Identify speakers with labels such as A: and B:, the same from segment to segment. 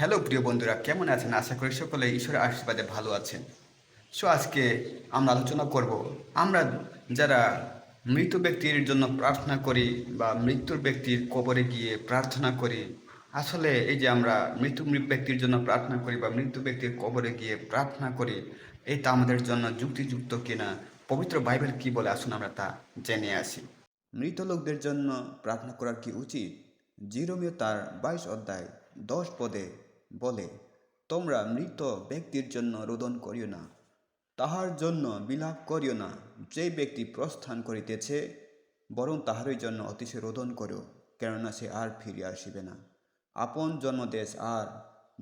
A: Hello প্রিয় বন্ধুরা, কেমন আছেন? আশা করি সকলে ঈশ্বরের আশীর্বাদে ভালো আছেন। সো, আজকে আমরা আলোচনা করব, আমরা যারা মৃত ব্যক্তির জন্য প্রার্থনা করি বা মৃত্যুর ব্যক্তির কবরে গিয়ে প্রার্থনা করি, আসলে এই যে আমরা মৃত্যু ব্যক্তির জন্য প্রার্থনা করি বা মৃত্যু ব্যক্তির কবরে গিয়ে প্রার্থনা করি, এটা আমাদের জন্য যুক্তিযুক্ত কিনা, পবিত্র বাইবেল কি বলে আসুন আমরা তা জেনে আসি। মৃত লোকদের জন্য প্রার্থনা করার কি উচিত? জিরোমিও তার বাইশ অধ্যায় দশ পদে বলে, তোমরা মৃত ব্যক্তির জন্য রোদন করিও না। তাহার জন্য বিলাপ করিও না। যে ব্যক্তি প্রস্থান করিতেছে, বরং তাহারই জন্য অতিশয় রোদন করো কেননা সে আর ফিরে আসিবে না। আপন জন্মদেশ আর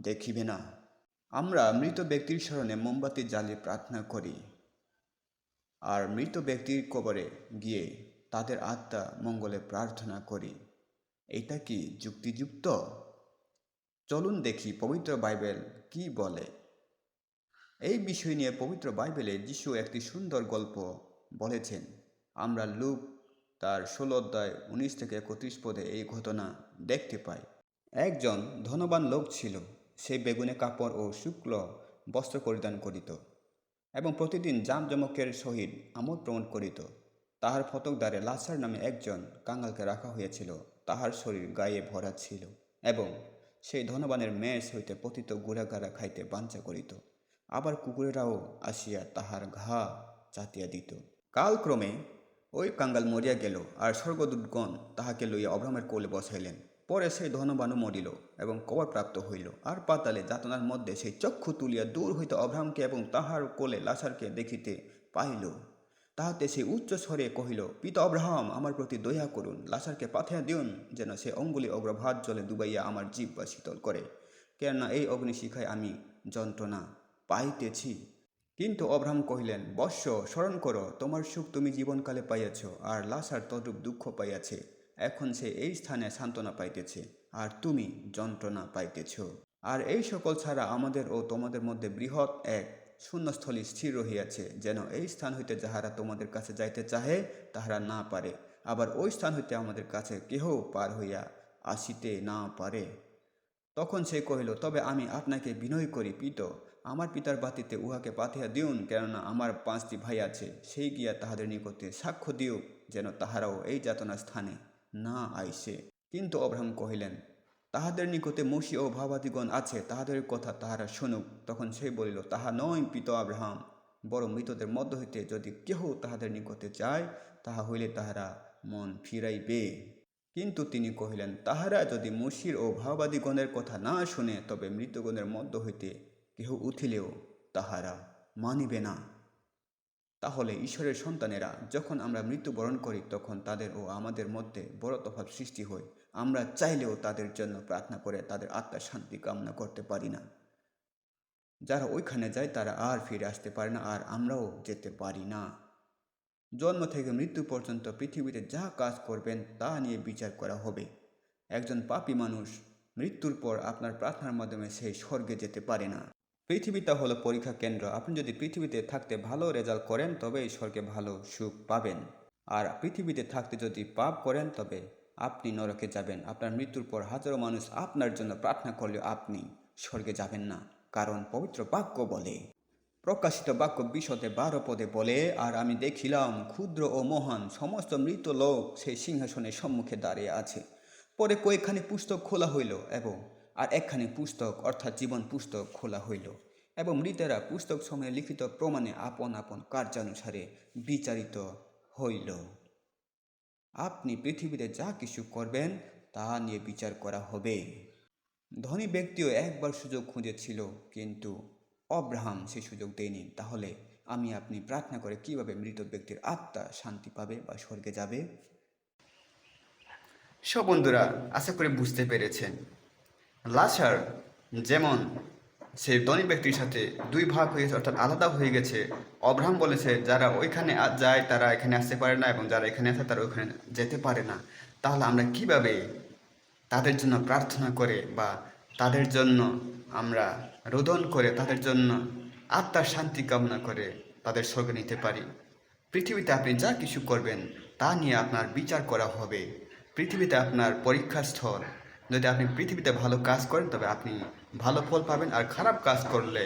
A: দেখিবে না। আমরা মৃত ব্যক্তির স্মরণে মোমবাতি জ্বালিয়ে প্রার্থনা করি। আর মৃত ব্যক্তির কবরে গিয়ে তাদের আত্মা মঙ্গলে প্রার্থনা করি। এটা কি যুক্তিযুক্ত? চলুন দেখি পবিত্র বাইবেল কি বলে। এই বিষয় নিয়ে পবিত্র বাইবেলে যিশু একটি সুন্দর গল্প বলেছেন। আমরা লুক তার ষোলো অধ্যায় উনিশ থেকে একত্রিশ পদে এই ঘটনা দেখতে পাই। একজন ধনবান লোক ছিল, সে বেগুনে কাপড় ও শুক্ল বস্ত্র পরিধান করিত এবং প্রতিদিন জামজমকের সহিত আমোদ প্রমোদ করিত। তাহার ফতকদারে লাসার নামে একজন কাঙ্গালকে রাখা হয়েছিল তাহার শরীর গায়ে ভরা ছিল এবং সেই ধনবানের মেষ হইতে পতিত গুড়াগাড়া খাইতে বাঞ্ছা করিত। আবার কুকুরেরাও আসিয়া তাহার ঘা চাতিয়া দিত। কালক্রমে ওই কাঙ্গাল মরিয়া গেল আর স্বর্গদূতগণ তাহাকে লইয়া অব্রামের কোলে বসাইলেন। পরে সেই ধনবানু মরিল এবং কবর প্রাপ্ত হইল। আর পাতালে যাতনার মধ্যে সেই চক্ষু তুলিয়া দূর হইতে অভ্রামকে এবং তাহার কোলে লাসারকে দেখিতে পাইল। তাহাতে সে উচ্চ স্বরে কহিল, পিতা অব্রাহাম আমার প্রতি দয়া করুন, লাসারকে পাঠিয়া দিউন, যেন সে অঙ্গুলি অগ্রভাত জলে ডুবাইয়া আমার জীব বা শীতল করে। কেননা এই অগ্নিশিখায় আমি যন্ত্রণা পাইতেছি। কিন্তু অব্রাহাম কহিলেন, বৎস, স্মরণ করো, তোমার সুখ তুমি জীবনকালে পাইয়াছ, আর লাসার তদ্রূপ দুঃখ পাইয়াছে। এখন সে এই স্থানে সান্ত্বনা পাইতেছে, আর তুমি যন্ত্রণা পাইতেছ। আর এই সকল ছাড়া আমাদের ও তোমাদের মধ্যে বৃহৎ এক শূন্যস্থলী স্থির রহিয়াছে, যেন এই স্থান হইতে যাহারা তোমাদের কাছে যাইতে চাহে, তাহারা না পারে। আবার ওই স্থান হইতে আমাদের কাছে কেহ পার হইয়া আসিতে না পারে। তখন সে কহিল, তবে আমি আপনাকে বিনয় করি, পিত। আমার পিতার বাতিতে উহাকে পাঠিয়া দিউন, কেননা আমার পাঁচটি ভাই আছে। সেই গিয়া তাহাদের নিকটে সাক্ষ্য দিও যেন তাহারাও এই যাতনা স্থানে না আইসে। কিন্তু অব্রাহাম কহিলেন তাহাদের নিকটে মসি ও ভাবাদিগণ আছে, তাহাদের কথা তাহারা শুনুক। তখন সে বলিল, তাহা নয় পিত আব্রাহাম বড় মৃতদের মধ্য হইতে যদি কেহ তাহাদের নিকটে যায়, তাহা হইলে তাহারা মন ফিরাইবে। কিন্তু তিনি কহিলেন, তাহারা যদি মুশির ও ভাওবাদীগণের কথা না শুনে, তবে মৃতগণের মধ্য হইতে কেহ উঠিলেও তাহারা মানিবে না। তাহলে ঈশ্বরের সন্তানেরা যখন আমরা মৃত্যুবরণ করি, তখন তাদের ও আমাদের মধ্যে বড় তফাৎ সৃষ্টি হয়। আমরা চাইলেও তাদের জন্য প্রার্থনা করে তাদের আত্মার শান্তি কামনা করতে পারি না। যারা ওইখানে যায়, তারা আর ফিরে আসতে পারে না, আর আমরাও যেতে পারি না। জন্ম থেকে মৃত্যু পর্যন্ত পৃথিবীতে যা কাজ করবেন, তা নিয়ে বিচার করা হবে। একজন পাপী মানুষ মৃত্যুর পর আপনার প্রার্থনার মাধ্যমে সেই স্বর্গে যেতে পারে না। পৃথিবীটা হলো পরীক্ষা কেন্দ্র। আপনি যদি পৃথিবীতে থাকতে ভালো রেজাল্ট করেন, তবে স্বর্গে ভালো সুখ পাবেন। আর পৃথিবীতে থাকতে যদি পাপ করেন, তবে আপনি নরকে যাবেন। আপনার মৃত্যুর পর হাজারো মানুষ আপনার জন্য প্রার্থনা করলেও আপনি স্বর্গে যাবেন না। কারণ পবিত্র বাক্য বলে, প্রকাশিত বাক্য বিশদে বারো পদে বলে, আর আমি দেখিলাম ক্ষুদ্র ও মহান সমস্ত মৃত লোক সেই সিংহাসনের সম্মুখে দাঁড়িয়ে আছে। পরে কয়েকখানি পুস্তক খোলা হইল এবং আর একখানি পুস্তক, অর্থাৎ জীবন পুস্তক খোলা হইল এবং মৃতেরা পুস্তক সময়ে লিখিত প্রমাণে আপন আপন কার্যানুসারে বিচারিত হইল। আপনি পৃথিবীতে যা কিছু করবেন, তা নিয়ে বিচার করা হবে। ধনী ব্যক্তিও একবার সুযোগ খুঁজেছিল, কিন্তু অব্রাহাম সে সুযোগ দেয়নি। তাহলে আমি আপনি প্রার্থনা করে কীভাবে মৃত ব্যক্তির আত্মা শান্তি পাবে বা স্বর্গে যাবে? সব বন্ধুরা, আশা করে বুঝতে পেরেছেন। লাশার যেমন সে ধনী ব্যক্তির সাথে দুই ভাগ হয়েছে অর্থাৎ আলাদা হয়ে গেছে, অব্রাহাম বলেছে, যারা ওইখানে যায়, তারা এখানে আসতে পারে না এবং যারা এখানে আসে, তারা ওইখানে যেতে পারে না। তাহলে আমরা কীভাবে তাদের জন্য প্রার্থনা করে বা তাদের জন্য আমরা রোদন করে, তাদের জন্য আত্মার শান্তি কামনা করে তাদের স্বর্গে নিতে পারি? পৃথিবীতে আপনি যা কিছু করবেন, তা নিয়ে আপনার বিচার করা হবে। পৃথিবীতে আপনার পরীক্ষাস্থল যদি আপনি পৃথিবীতে ভালো কাজ করেন, তবে আপনি ভালো ফল পাবেন আর খারাপ কাজ করলে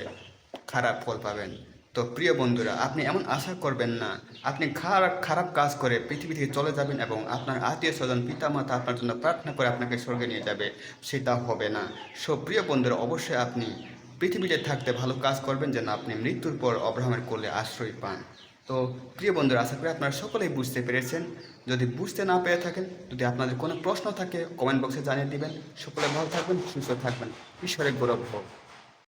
A: খারাপ ফল পাবেন। তো প্রিয় বন্ধুরা, আপনি এমন আশা করবেন না। আপনি খারাপ খারাপ কাজ করে পৃথিবী থেকে চলে যাবেন এবং আপনার আত্মীয় স্বজন, পিতামাতা আপনার জন্য প্রার্থনা করে আপনাকে স্বর্গে নিয়ে যাবে, সেটা হবে না। সো প্রিয় বন্ধুরা, অবশ্যই আপনি পৃথিবীতে থাকতে ভালো কাজ করবেন, যেন আপনি মৃত্যুর পর অব্রাহামের কোলে আশ্রয় পান। তো প্রিয় বন্ধুরা, আশা করি আপনারা সকলেই বুঝতে পেরেছেন। যদি বুঝতে না পেরে থাকেন, যদি আপনাদের কোনো প্রশ্ন থাকে কমেন্ট বক্সে জানিয়ে দিবেন। সকলে ভালো থাকবেন, সুস্থ থাকবেন। ঈশ্বরের গৌরব হোক।